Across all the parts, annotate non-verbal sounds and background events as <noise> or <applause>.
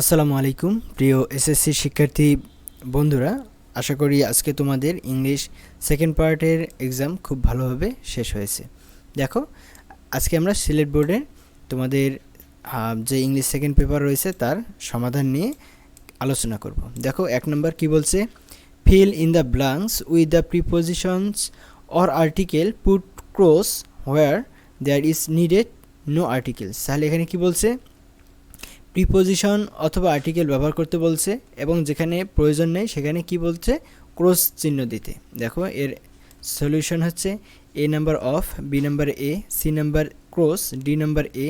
আসসালামু আলাইকুম, প্রিয় এসএসসি শিক্ষার্থী বন্ধুরা। আশা করি আজকে তোমাদের ইংলিশ সেকেন্ড পার্টের এক্সাম খুব ভালোভাবে শেষ হয়েছে। দেখো, আজকে আমরা সিলেট বোর্ডে তোমাদের যে ইংলিশ সেকেন্ড পেপার রয়েছে তার সমাধান নিয়ে আলোচনা করব। দেখো, এক নম্বর কি বলছে? Fill in the blanks with the prepositions or article put cross where there is needed no articles তাহলে এখানে কি বলছে? প্রিপোজিশন অথবা আর্টিকেল ব্যবহার করতে বলছে এবং যেখানে প্রয়োজন নেই সেখানে কি বলছে? ক্রস চিহ্ন দিতে। দেখো, এর সলিউশন হচ্ছে A number of B number a C number cross D number a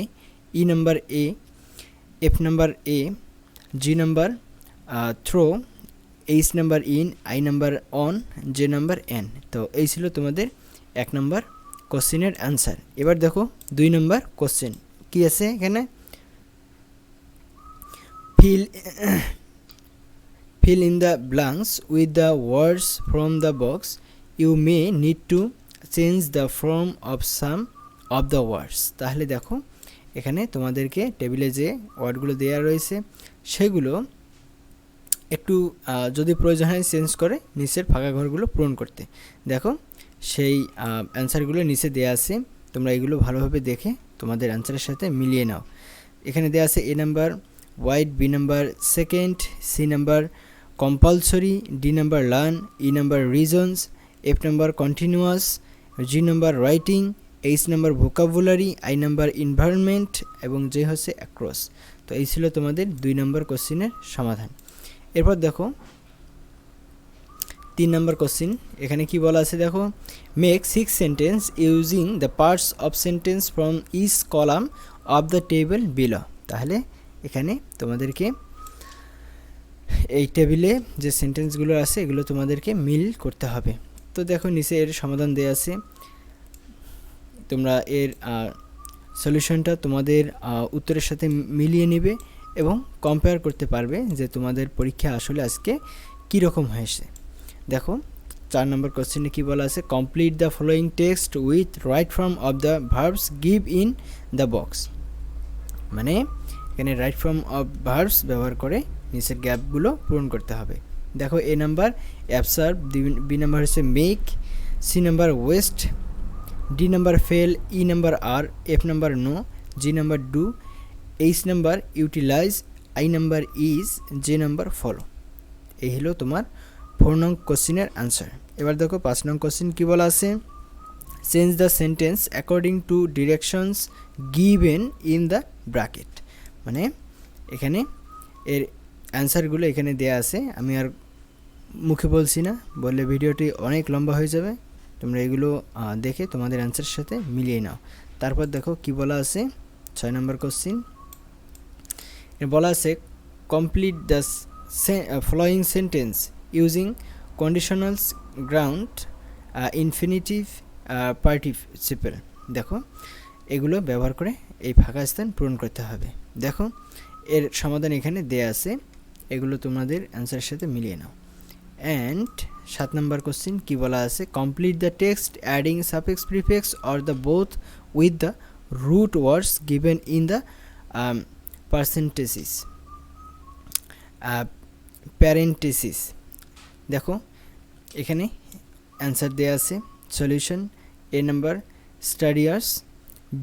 E number a F number a G number through H number in I number on J number an তো এই ছিল তোমাদের এক number কোশ্চেনের answer এবার দেখো, দুই নম্বর question কি আছে এখানে? Fill <clears throat> fill in the blanks with the words from the box. You may need to change the form of some of the words. তাহলে দেখো, এখানে তোমাদেরকে টেবিলে যে ওয়ার্ডগুলো দেওয়া রয়েছে, সেগুলো একটু যদি প্রয়োজন হয় চেঞ্জ করে নিচের ফাঁকা ঘরগুলো পূরণ করতে। দেখো, সেই অ্যান্সারগুলো নিচে দেওয়া আছে। তোমরা এগুলো ভালোভাবে দেখে তোমাদের অ্যান্সারের সাথে মিলিয়ে নাও। এখানে দেওয়া আছে A number white B number second C number compulsory D number learn E number reasons F number continuous G number writing H number vocabulary I number environment এবং যে হচ্ছে অ্যাক্রস তো এই ছিল তোমাদের দুই নম্বর কোশ্চিনের সমাধান। এরপর দেখো, তিন নম্বর কোশ্চিন এখানে কি বলা আছে দেখো? Make six sentence using the parts of sentence from each column of the table below তাহলে এখানে তোমাদেরকে এই টেবিলে যে সেন্টেন্সগুলো আছে, এগুলো তোমাদেরকে মিল করতে হবে। তো দেখো নিচে এর সমাধান দেওয়া আছে। তোমরা এর সলিউশনটা তোমাদের উত্তরের সাথে মিলিয়ে নেবে এবং কম্পেয়ার করতে পারবে যে তোমাদের পরীক্ষা আসলে আজকে কীরকম হয়েছে। দেখো, চার নম্বর কোশ্চেনে কী বলা আছে? Complete the following text with right form of the verbs give in the box মানে এখানে রাইট ফর্ম অফ ভার্বস ব্যবহার করে নিচের গ্যাপগুলো পূরণ করতে হবে। দেখো A number observe B number হচ্ছে make C number waste D number fell E number are F number know G number do H number utilise I number is J number follow এই হলো তোমার ফোর নং কোশ্চিনের answer এবার দেখো, পাঁচ নং question কী বলা আছে? Change the sentence according to directions given in the bracket মানে এখানে এর অ্যান্সারগুলো এখানে দেয়া আছে। আমি আর মুখে বলছি না, বললে ভিডিওটি অনেক লম্বা হয়ে যাবে। তোমরা এগুলো দেখে তোমাদের অ্যান্সারের সাথে মিলিয়ে নাও। তারপর দেখো কি বলা আছে, ছয় নম্বর কোশ্চিন বলা আছে complete the following sentence using conditionals gerund infinitive participle দেখো, এগুলো ব্যবহার করে এই ফাঁকা স্থান পূরণ করতে হবে। দেখো, এর সমাধান এখানে দেয়া আছে। এগুলো তোমাদের অ্যান্সারের সাথে মিলিয়ে নাও। অ্যান্ড সাত নম্বর কোশ্চিন কি বলা আছে? Complete the text adding suffix prefix or the both with the root words given in the parentheses parentheses দেখো, এখানে অ্যান্সার দেওয়া আছে। Solution A number studious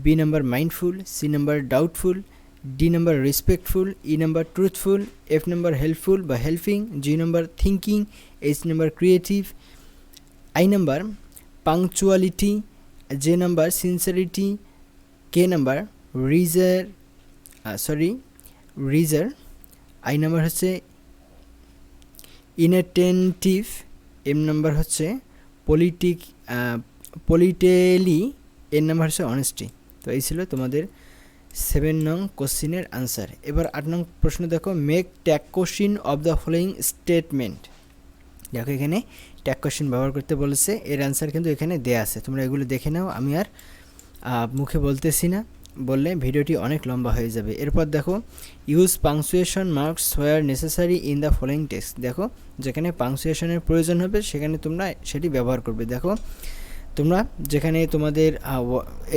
B number mindful C number doubtful D number respectful E number truthful F number helpful বা helping G number thinking H number creative I number punctuality J number sincerity K number রিজার sorry রিজার I number হচ্ছে inattentive M number হচ্ছে politic politely এর number হচ্ছে honesty তো এই ছিল তোমাদের সেভেন নং কোশ্চিনের আনসার। এবার আট নং প্রশ্ন দেখো। Make tag question of the following statement দেখো এখানে ট্যাগ কোশ্চিন ব্যবহার করতে বলেছে। এর আনসার কিন্তু এখানে দেয়া আছে। তোমরা এগুলো দেখে নাও। আমি আর মুখে বলতেছি না। বললে ভিডিওটি অনেক লম্বা হয়ে যাবে। এরপর দেখো use punctuation marks where necessary in the following text দেখো, যেখানে পাংচুয়েশনের প্রয়োজন হবে, সেখানে তোমরা সেটি ব্যবহার করবে। দেখো, তোমরা যেখানে তোমাদের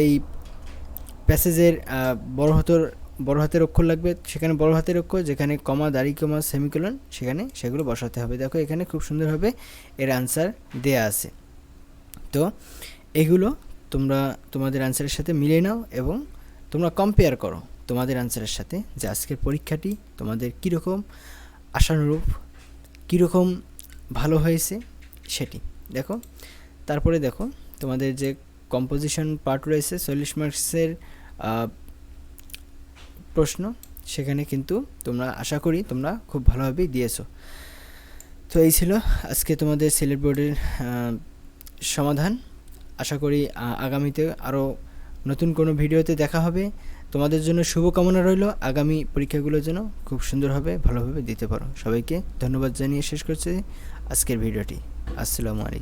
এই প্যাসেজের বড় হতর, বড় হাতের অক্ষর লাগবে। সেখানে বড় হাতের অক্ষর, যেখানে কমা, দাড়ি কমা, সেমিকোলন, সেখানে সেগুলো বসাতে হবে। দেখো, এখানে খুব সুন্দরভাবে এর আনসার দেয়া আছে। তো এগুলো তোমরা তোমাদের আনসারের সাথে মিলিয়ে নাও এবং তোমরা কম্পেয়ার করো তোমাদের আনসারের সাথে যে আজকের পরীক্ষাটি তোমাদের কীরকম আশানুরূপ, কীরকম ভালো হয়েছে সেটি। দেখো, তারপরে দেখো তোমাদের যে কম্পোজিশন পার্ট রয়েছে চল্লিশ মার্কসের প্রশ্ন। সেখানে কিন্তু তোমরা আশা করি তোমরা খুব ভালোভাবেই দিয়েছ। তো এই ছিল আজকে তোমাদের সিলেট বোর্ডের সমাধান। আশা করি আগামীতে আরও নতুন কোনো ভিডিওতে দেখা হবে। তোমাদের জন্য শুভকামনা রইল। আগামী পরীক্ষাগুলোর জন্য খুব সুন্দরভাবে ভালোভাবে দিতে পারো। সবাইকে ধন্যবাদ জানিয়ে শেষ করছি আজকের ভিডিওটি। আসসালামু আলাইকুম।